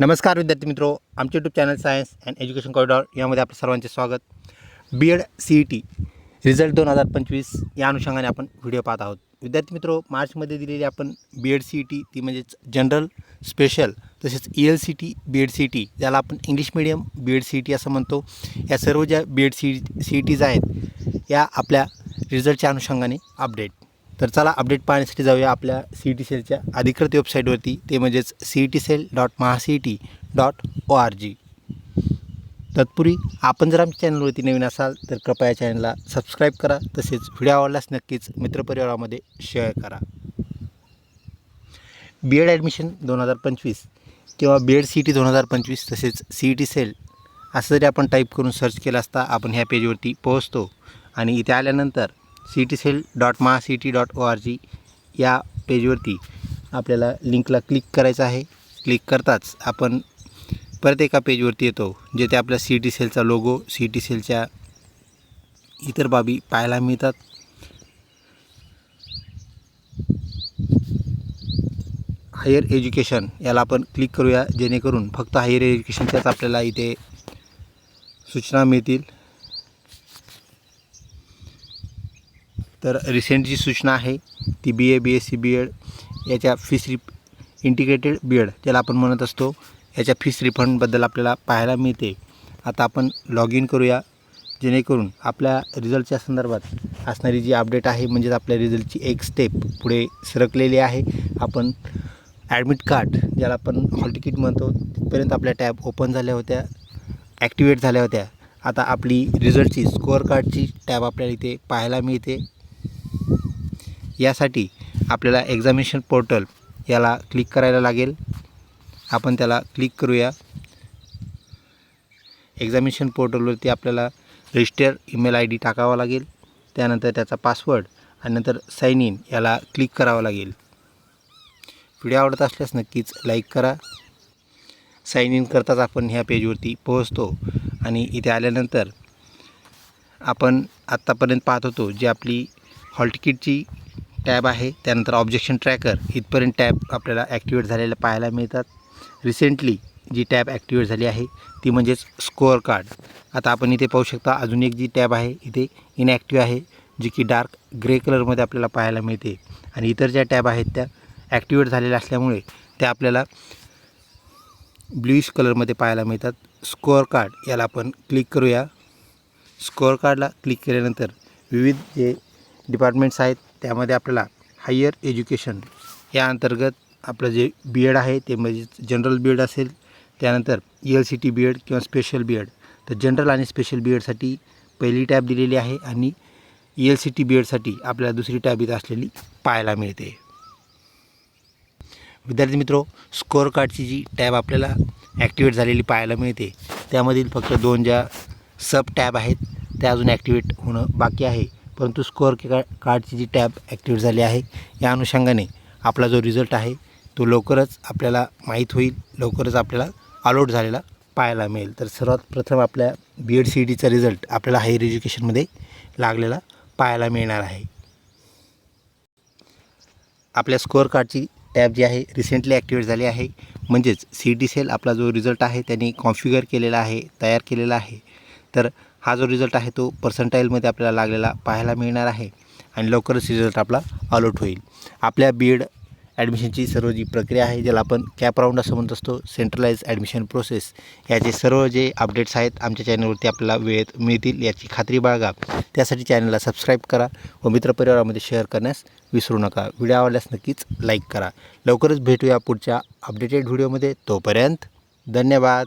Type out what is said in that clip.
नमस्कार विद्यार्थी मित्रो आमचे YouTube channel science and education corridor यामध्ये आपलं सर्वांचे स्वागत. B Ed C E T result दोन हजार पंचवीस या अनुषंगाने आपण व्हिडिओ पाहत आहोत. विद्यार्थी मित्रो मार्चमध्ये दिलेली आपण B Ed C E T ती म्हणजेच जनरल स्पेशल तसेच E L C T B Ed C T ज्याला आपण English medium B Ed C T असं म्हणतो. या सर्व ज्या B Ed C C E Ts आहेत या आपल्या रिझल्टच्या अनुषंगाने अपडेट तर चला अपडेट पाहण्यासाठी जाऊया आपल्या सी ई टी सेलच्या अधिकृत वेबसाईटवरती ते म्हणजेच C E T cell dot Maha C E T dot O R G तत्पूर्वी आपण जर आमच्या चॅनलवरती नवीन असाल तर कृपया चॅनलला सबस्क्राईब करा. तसेच व्हिडिओ आवडल्यास नक्कीच मित्रपरिवारामध्ये शेअर करा. बी एड ॲडमिशन दोन हजार पंचवीस किंवा B Ed C E T दोन हजार पंचवीस तसेच सी ई टी सेल असं जरी आपण टाईप करून सर्च केलं असता आपण ह्या पेजवरती पोहोचतो. आणि इथे आल्यानंतर C T cell dot Maha C T dot O R G या पेजवरती आपल्याला लिंकला क्लिक करायचं आहे. क्लिक करताच आपण परत एका पेजवरती येतो जेथे आपल्या सी टी सेलचा लोगो सी टी सेलच्या इतर बाबी पाहायला मिळतात. हायर एज्युकेशन याला आपण क्लिक करूया जेणेकरून फक्त हायर एज्युकेशनच्याच आपल्याला इथे सूचना मिळतील. तर रिसेंट जी सूचना आहे ती B A B S C B Ed याच्या फीस रिप इंटिग्रेटेड बी एड ज्याला आपण म्हणत असतो याच्या फीस रिफंडबद्दल आपल्याला पाहायला मिळते. आता आपण लॉग इन करूया. जेणेकरून आपल्या रिझल्टच्या संदर्भात असणारी जी अपडेट आहे म्हणजेच आपल्या रिझल्टची एक स्टेप पुढे सरकलेली आहे. आपण ॲडमिट कार्ड ज्याला आपण हॉल तिकीट म्हणतो तिथपर्यंत आपल्या टॅब ओपन झाल्या होत्या ॲक्टिवेट झाल्या होत्या. आता आपली रिझल्टची स्कोअर कार्डची टॅब आपल्याला इथे पाहायला मिळते. यासाठी आपल्याला एक्झामिनेशन पोर्टल याला क्लिक करायला लागेल. आपण त्याला क्लिक करूया. एक्झामिनेशन पोर्टलवरती आपल्याला रजिस्टर ईमेल आय डी टाकावा लागेल. त्यानंतर त्याचा पासवर्ड आणि नंतर साइन इन याला क्लिक करावं लागेल. व्हिडिओ आवडत असल्यास नक्कीच लाईक करा. साइन इन करताच आपण ह्या पेजवरती पोहोचतो. आणि इथे आल्यानंतर आपण आत्तापर्यंत पाहत होतो जी आपली हॉल तिकीटची टॅब आहे त्यानंतर ऑब्जेक्शन ट्रॅकर इथपर्यंत टॅब आपल्याला ॲक्टिवेट झालेल्या पाहायला मिळतात. रिसेंटली जी टॅब ॲक्टिवेट झाली आहे ती म्हणजेच स्कोअर कार्ड. आता आपण इथे पाहू शकता अजून एक जी टॅब आहे इथे इनॲक्टिव्ह आहे जी की डार्क ग्रे कलरमध्ये आपल्याला पाहायला मिळते. आणि इतर ज्या टॅब आहेत त्या ॲक्टिवेट झालेल्या असल्यामुळे त्या आपल्याला ब्ल्यूइश कलरमध्ये पाहायला मिळतात. स्कोअर कार्ड याला आपण क्लिक करूया. स्कोअर कार्डला क्लिक केल्यानंतर विविध जे डिपार्टमेंट्स आहेत त्यामध्ये आपल्याला हायर एज्युकेशन या अंतर्गत आपलं जे बी एड आहे ते म्हणजे जनरल बी एड असेल त्यानंतर E L C T B Ed किंवा स्पेशल बी एड तर जनरल आणि स्पेशल बी एडसाठी पहिली टॅब दिलेली आहे आणि E L C T B एडसाठी आपल्याला दुसरी टॅब इथं असलेली पाहायला मिळते. विद्यार्थी मित्रो स्कोअर कार्डची जी टॅब आपल्याला ॲक्टिवेट झालेली पाहायला मिळते त्यामधील फक्त दोन ज्या सब टॅब आहेत त्या अजून ॲक्टिवेट होणं बाकी आहे. परंतु स्कोअर का कार्डची जी टॅब ॲक्टिवेट झाली आहे या अनुषंगाने आपला जो रिझल्ट आहे तो लवकरच आपल्याला माहीत होईल लवकरच आपल्याला अलॉट झालेला पाहायला मिळेल. तर सर्वात प्रथम आपल्या B Ed C E result आपल्याला हायर एज्युकेशनमध्ये लागलेला पाहायला मिळणार आहे. आपल्या स्कोअर कार्डची टॅब जी आहे रिसेंटली ॲक्टिवेट झाली आहे. म्हणजेच सी डी सेल आपला जो रिझल्ट आहे त्यांनी कॉन्फिगर केलेला आहे तयार केलेला आहे. तर हा जो रिझल्ट आहे तो पर्संटाईलमध्ये आपल्याला लागलेला पाहायला मिळणार आहे आणि लवकरच रिझल्ट आपला अलॉट होईल. आपल्या बी एड ॲडमिशनची सर्व जी प्रक्रिया आहे ज्याला आपण कॅप राऊंड असं म्हणत असतो सेंट्रलाइज ॲडमिशन प्रोसेस याचे सर्व जे अपडेट्स आहेत आमच्या चॅनलवरती आपल्याला वेळेत मिळतील याची खात्री बाळगा. त्यासाठी चॅनलला सबस्क्राईब करा व मित्रपरिवारामध्ये शेअर करण्यास विसरू नका. व्हिडिओ आवडल्यास नक्कीच लाईक करा. लवकरच भेटूया पुढच्या अपडेटेड व्हिडिओमध्ये तोपर्यंत धन्यवाद.